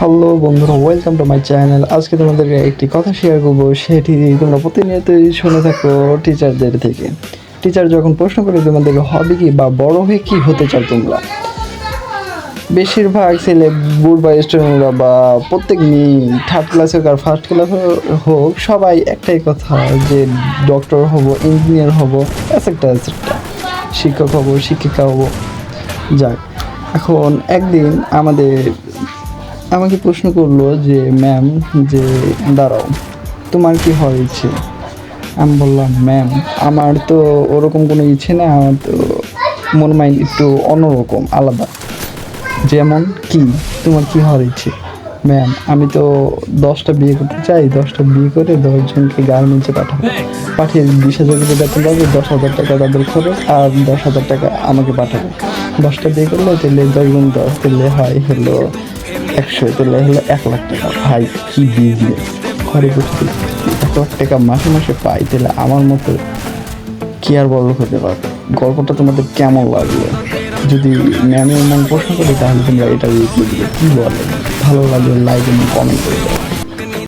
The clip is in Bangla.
হ্যালো বন্ধুরা ওয়েলকাম টু মাই চ্যানেল আজকে তোমাদেরকে একটি কথা শেয়ার করব, সেটি তোমরা প্রতিনিয়তই শুনে থাকো টিচারদের থেকে। টিচার যখন প্রশ্ন করে তোমাদের হবি কি বা বড় হয়ে কি হতে চাও তোমরা? বেশিরভাগ ছেলে বুড় বা স্টুডেন্টরা বা প্রত্যেক থার্ড ক্লাস হোক আর ফার্স্ট ক্লাস হোক, সবাই একটাই কথা, যে ডক্টর হব ইঞ্জিনিয়ার হব এসেকটা এসেকটা শিক্ষক হব, শিক্ষিকা হব। যাক, এখন একদিন আমাদের আমাকে প্রশ্ন করল যে ম্যাম যে, দাঁড়াও, তোমার কি হওয়ার ইচ্ছে? আমি বললাম ম্যাম আমার তো ওরকম কোনো ইচ্ছে নেই, আমার তো মন মাইন্ড একটু অন্যরকম, আলাদা। যেমন কি, তোমার কি হওয়ার ইচ্ছে? ম্যাম আমি তো দশটা বিয়ে করতে চাই, দশটা বিয়ে করে দশজনকে গার্মেন্টসে পাঠাবো। পাঠিয়ে বিশ হাজার করে বেতন পাবে, দশ হাজার টাকা তাদের খরচ, আর দশ হাজার টাকা আমাকে পাঠাবে। দশটা বিয়ে করলে তাহলে দশ গুণ দশ তাহলে হয় হলো একশো তোলা হলো এক লাখ টাকা। ভাই, কি বিজনেস ঘরে বসে এক লাখ টাকা মাসে মাসে পাই, তাহলে আমার মতো কি আর বড় হতে পারবে? গল্পটা তোমাদের কেমন লাগল? যদি ম্যামের মন প্রশ্ন করে, তাহলে তোমরা এটা রিভিউ দিবে। কী বলে? ভালো লাগলে লাইক এবং কমেন্ট করে দাও।